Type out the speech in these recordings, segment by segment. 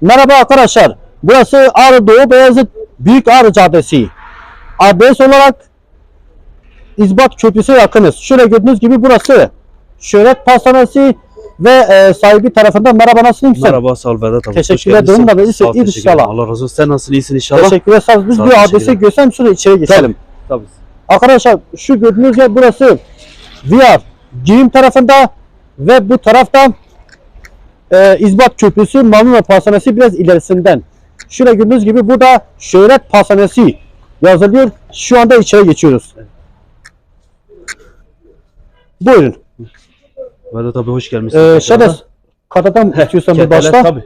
Merhaba arkadaşlar. Burası Ağrı Doğu Beyazıt Büyük Ağrı Caddesi. Adres olarak İzbat Köprüsü yakınız. Şöyle gördüğünüz gibi burası Şöhret Pastanesi ve e, sahibi tarafından merhaba nasılsın? Merhaba sağ ol Vedat abi. Teşekkürler, Hoş geldin. durumla Sağ- birlikte sağ ol, iyi teşekkür inşallah. ederim. Allah razı olsun. Sen nasılsın? İyisin inşallah. Teşekkürler. Sağ olun. Biz bir adresi ederim. görsem sonra içeri geçelim. Tabii. Arkadaşlar şu gördüğünüz yer burası VR giyim tarafında ve bu tarafta e, İzbat Köprüsü Mamuna Pastanesi biraz ilerisinden. Şöyle gördüğünüz gibi burada Şöhret Pastanesi yazılıyor. Şu anda içeri geçiyoruz. Buyurun. Vedat abi hoş gelmişsin. Ee. Şedes katadan istiyorsan bir başla. tabii.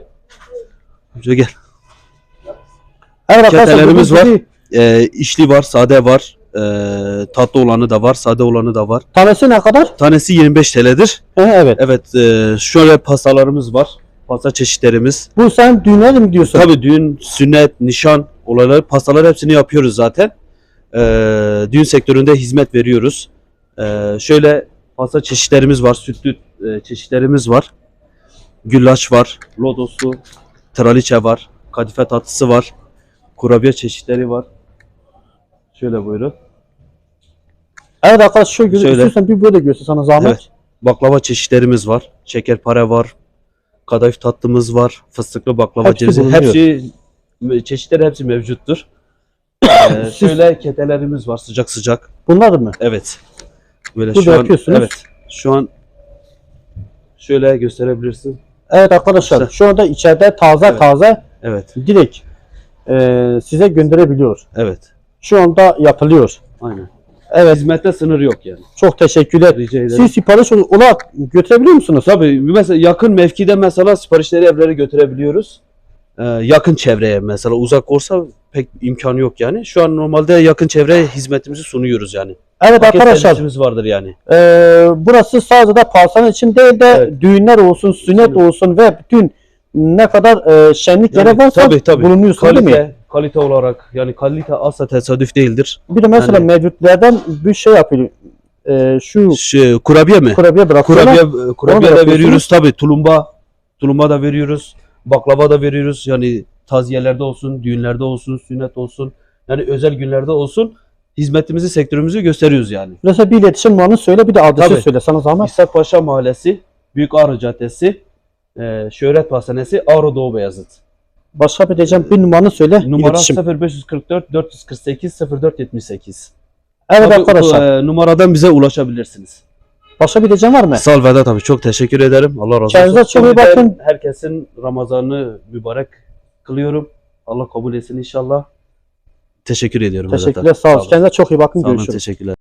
Şöyle gel. Evet Ketelerimiz var. Ee, içli var, sade var. Ee, tatlı olanı da var, sade olanı da var. Tanesi ne kadar? Tanesi 25 TL'dir. He, evet. Evet, e, şöyle pastalarımız var. Pasta çeşitlerimiz. Bu sen düğünler mi diyorsun? Tabii düğün, sünnet, nişan olayları, pastalar hepsini yapıyoruz zaten. Ee, düğün sektöründe hizmet veriyoruz. Ee, şöyle pasta çeşitlerimiz var, sütlü e, çeşitlerimiz var. Güllaç var, lodoslu, traliçe var, kadife tatlısı var, kurabiye çeşitleri var. Şöyle buyurun. Evet arkadaşlar şöyle Şöyle. istiyorsan bir böyle göster sana zahmet. Evet. Baklava çeşitlerimiz var, şekerpare var, kadayıf tatlımız var, fıstıklı baklava Hepsi cevizi. bulunuyor. Hepsi çeşitleri hepsi mevcuttur. Ee, şöyle ketelerimiz var sıcak sıcak. Bunlar mı? Evet. Böyle Burada şu an yapıyorsunuz. evet. Şu an şöyle gösterebilirsin. Evet arkadaşlar şu anda içeride taze Evet. taze Evet. direkt e, size gönderebiliyor. Evet. Şu anda yapılıyor. Aynen. Evet Hizmette sınır yok yani. çok teşekkürler. Rica ederim. Siz sipariş ol- olarak götürebiliyor musunuz? Tabii mesela yakın mevkide mesela siparişleri evlere götürebiliyoruz. Ee, yakın çevreye mesela uzak olsa pek imkanı yok yani. Şu an normalde yakın çevreye hizmetimizi sunuyoruz yani. Evet Paket arkadaşlar vardır yani. e, burası sadece de pastane için değil de Evet. düğünler olsun, sünnet Sünnet. olsun ve bütün ne kadar e, şenliklere Yani varsa tabii, tabii. bulunuyorsun değil mi? Kalite, olarak yani kalite asla tesadüf değildir. Bir de mesela Yani- mevcutlardan bir şey yapıyor. E, şu Şu, kurabiye mi? kurabiye bırakıyorlar. Kurabiye, kurabiye da de veriyoruz tabii. Tulumba, tulumba da veriyoruz. Baklava da veriyoruz. Yani taziyelerde olsun, düğünlerde olsun, sünnet olsun. Yani özel günlerde olsun. Hizmetimizi, sektörümüzü gösteriyoruz yani. Mesela bir iletişim numaranı söyle bir de adresi Tabii. söyle sana zahmet. İshak Paşa Mahallesi, Büyük Ağrı Caddesi, e, Şöhret Pastanesi, Ağrı Doğu Beyazıt. Başka bir diyeceğim bir numaranı söyle. Numara iletişim. 0544 448 0478. Evet Tabii, arkadaşlar. e, numaradan bize ulaşabilirsiniz. Başka bir diyeceğim var mı? Sağ ol Vedat abi. Çok teşekkür ederim. Allah razı olsun. Kendinize çok iyi bakın. Herkesin Ramazan'ı mübarek kılıyorum. Allah kabul etsin inşallah. Teşekkür ediyorum Vedat abi. Teşekkürler sağ olun. olun. Kendinize çok iyi bakın. Sağ olun, Görüşürüz. teşekkürler.